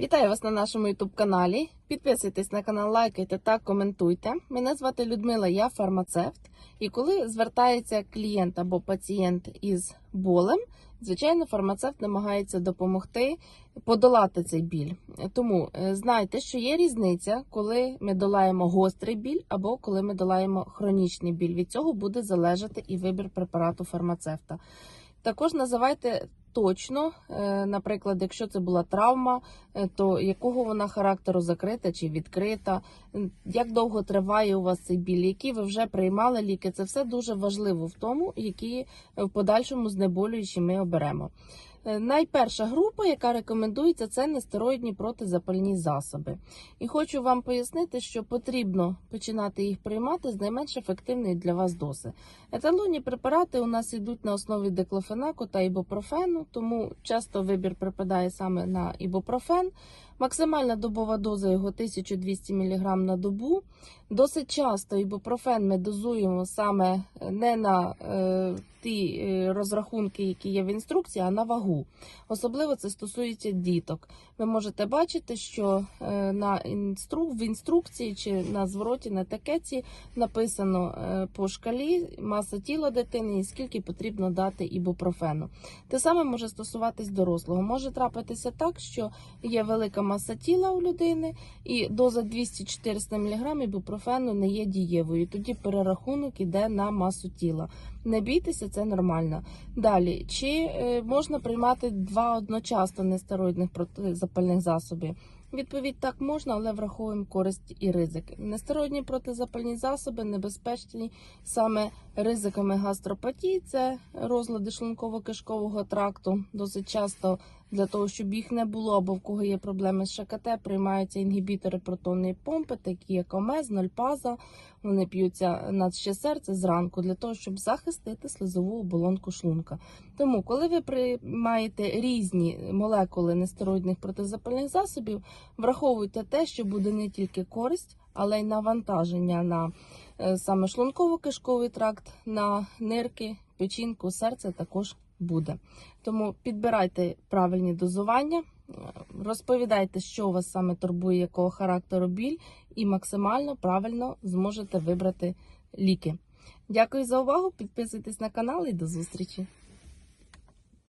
Вітаю вас на нашому youtube каналі. Підписуйтесь на канал, лайкайте та коментуйте. Мене звати Людмила, я фармацевт. І коли звертається клієнт або пацієнт із болем, звичайно, фармацевт намагається допомогти подолати цей біль. Тому е, знайте, що є різниця, коли ми долаємо гострий біль або коли ми долаємо хронічний біль. Від цього буде залежати і вибір препарату фармацевта. Також називайте точно, е, наприклад, якщо це була травма, е, то якого вона характеру закрита чи відкрита, як довго триває у вас цей біль, які ви вже приймали ліки. Це все дуже важливо в тому, які е, в подальшому знеболюючі ми оберемо. Е, Найперша група, яка рекомендується, це нестероїдні протизапальні засоби. І хочу вам пояснити, що потрібно починати їх приймати з найменш ефективної для вас дози. Еталонні препарати у нас йдуть на основі деклофенаку та ібупрофену, тому часто вибір припадає саме на ібупрофен. Максимальна добова доза його 1200 мг на добу. Досить часто ібупрофен ми дозуємо саме не на е, ті е, розрахунки, які є в інструкції, а на вагу. Особливо це стосується діток. Ви можете бачити, що е, на інстру... в інструкції чи на звороті на етикетці написано е, по шкалі маса тіла дитини і скільки потрібно дати ібупрофену. Те саме може стосуватись дорослого. Може трапитися так, що є велика маса тіла у людини, і доза 200-400 мг ібупрофену не є дієвою. Тоді перерахунок іде на масу тіла. Не бійтеся, це нормально. Далі, чи е, можна приймати два одночасно нестероїдних протизапальних засоби? Відповідь так можна, але враховуємо користь і ризик. Нестероїдні протизапальні засоби небезпечні саме ризиками гастропатії, це розлади шлунково-кишкового тракту. Досить часто для того, щоб їх не було, або в кого є проблеми з ШКТ, приймаються інгібітори протонної помпи, такі як омез, нольпаза. Вони п'ються на ще серце зранку для того, щоб захистити слизову оболонку шлунка. Тому, коли ви приймаєте різні молекули нестероїдних протизапальних засобів, враховуйте те, що буде не тільки користь, але й навантаження на е, саме шлунково-кишковий тракт, на нирки, печінку, серце також буде. Тому підбирайте правильні дозування, е, розповідайте, що у вас саме турбує, якого характеру біль, і максимально правильно зможете вибрати ліки. Дякую за увагу. Підписуйтесь на канал і до зустрічі!